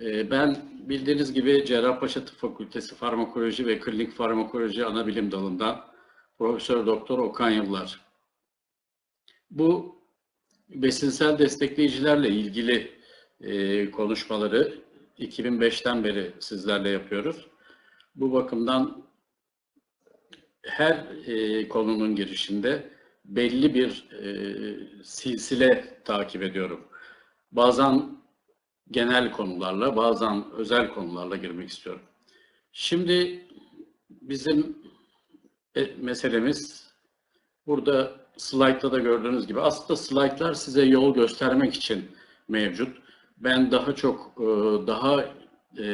Ee, Ben bildiğiniz gibi Cerrahpaşa Tıp Fakültesi Farmakoloji ve Klinik Farmakoloji Anabilim Dalı'ndan Profesör Doktor Okan Yıllar. Bu besinsel destekleyicilerle ilgili e, konuşmaları 2005'ten beri sizlerle yapıyoruz. Bu bakımdan her e, konunun girişinde belli bir e, silsile takip ediyorum. Bazen genel konularla, bazen özel konularla girmek istiyorum. Şimdi bizim e, meselemiz burada slaytta da gördüğünüz gibi aslında slaytlar size yol göstermek için mevcut. Ben daha çok e, daha e,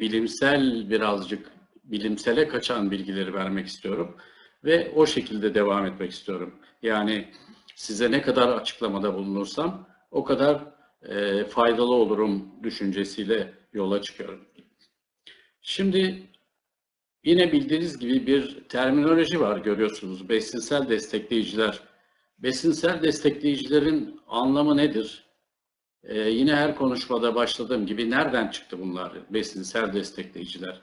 bilimsel birazcık bilimsele kaçan bilgileri vermek istiyorum ve o şekilde devam etmek istiyorum. Yani size ne kadar açıklamada bulunursam o kadar e, faydalı olurum düşüncesiyle yola çıkıyorum. Şimdi yine bildiğiniz gibi bir terminoloji var görüyorsunuz. Besinsel destekleyiciler. Besinsel destekleyicilerin anlamı nedir? E, yine her konuşmada başladığım gibi nereden çıktı bunlar besinsel destekleyiciler?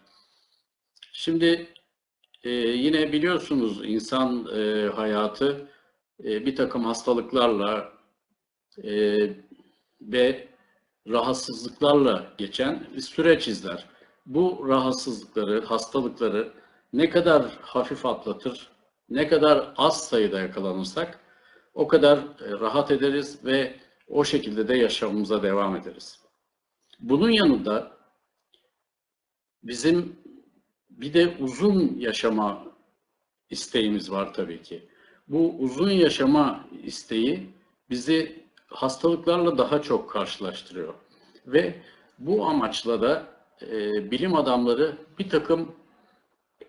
Şimdi e, yine biliyorsunuz insan e, hayatı e, bir takım hastalıklarla e, ve rahatsızlıklarla geçen bir süreç izler. Bu rahatsızlıkları, hastalıkları ne kadar hafif atlatır, ne kadar az sayıda yakalanırsak o kadar e, rahat ederiz ve o şekilde de yaşamımıza devam ederiz. Bunun yanında bizim bir de uzun yaşama isteğimiz var tabii ki. Bu uzun yaşama isteği bizi hastalıklarla daha çok karşılaştırıyor. Ve bu amaçla da e, bilim adamları bir takım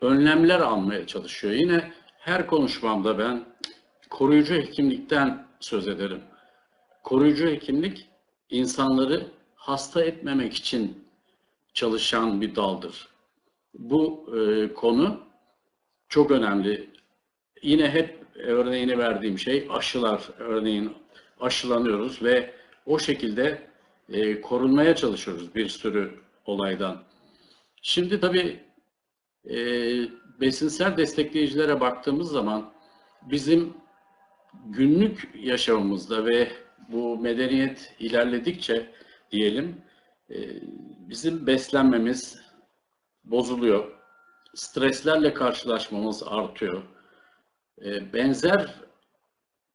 önlemler almaya çalışıyor. Yine her konuşmamda ben koruyucu hekimlikten söz ederim. Koruyucu hekimlik insanları hasta etmemek için çalışan bir daldır. Bu e, konu çok önemli. Yine hep örneğini verdiğim şey aşılar. Örneğin aşılanıyoruz ve o şekilde e, korunmaya çalışıyoruz bir sürü olaydan. Şimdi tabii e, besinsel destekleyicilere baktığımız zaman bizim günlük yaşamımızda ve bu medeniyet ilerledikçe diyelim e, bizim beslenmemiz bozuluyor. Streslerle karşılaşmamız artıyor. E, benzer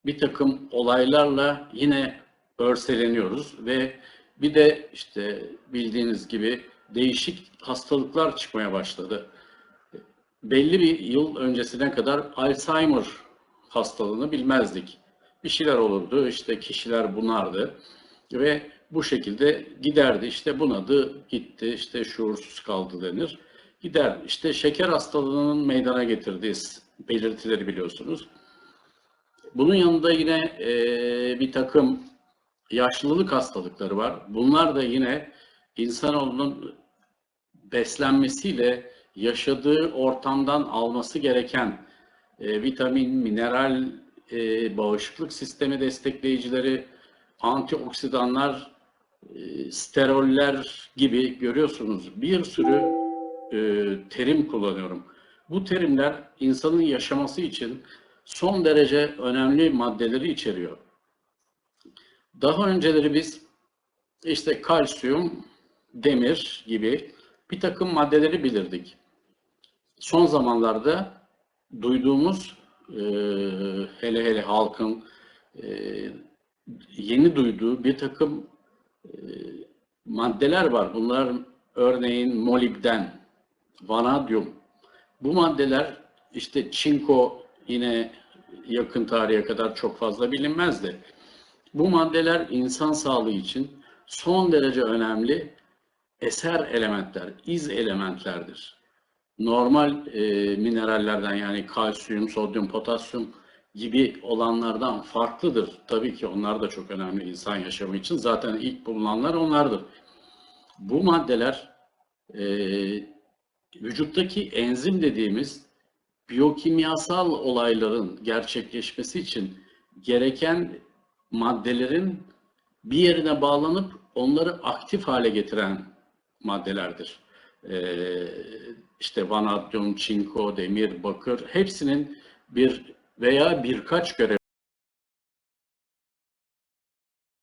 bir takım olaylarla yine örseleniyoruz ve bir de işte bildiğiniz gibi değişik hastalıklar çıkmaya başladı. Belli bir yıl öncesine kadar Alzheimer hastalığını bilmezdik. Bir şeyler olurdu, işte kişiler bunardı ve bu şekilde giderdi. İşte bunadı, gitti, işte şuursuz kaldı denir. Gider. İşte şeker hastalığının meydana getirdiği belirtileri biliyorsunuz. Bunun yanında yine e, bir takım yaşlılık hastalıkları var. Bunlar da yine insanoğlunun beslenmesiyle yaşadığı ortamdan alması gereken e, vitamin, mineral, e, bağışıklık sistemi destekleyicileri, antioksidanlar, e, steroller gibi görüyorsunuz bir sürü e, terim kullanıyorum. Bu terimler insanın yaşaması için son derece önemli maddeleri içeriyor. Daha önceleri biz işte kalsiyum, demir gibi bir takım maddeleri bilirdik. Son zamanlarda duyduğumuz e, hele hele halkın e, yeni duyduğu bir takım e, maddeler var. Bunlar örneğin molibden, vanadyum. Bu maddeler işte çinko yine yakın tarihe kadar çok fazla bilinmezdi. Bu maddeler insan sağlığı için son derece önemli eser elementler, iz elementlerdir. Normal e, minerallerden yani kalsiyum, sodyum, potasyum gibi olanlardan farklıdır. Tabii ki onlar da çok önemli insan yaşamı için. Zaten ilk bulunanlar onlardır. Bu maddeler e, vücuttaki enzim dediğimiz biyokimyasal olayların gerçekleşmesi için gereken maddelerin bir yerine bağlanıp onları aktif hale getiren maddelerdir. Ee, işte vanadyum, çinko, demir, bakır hepsinin bir veya birkaç görev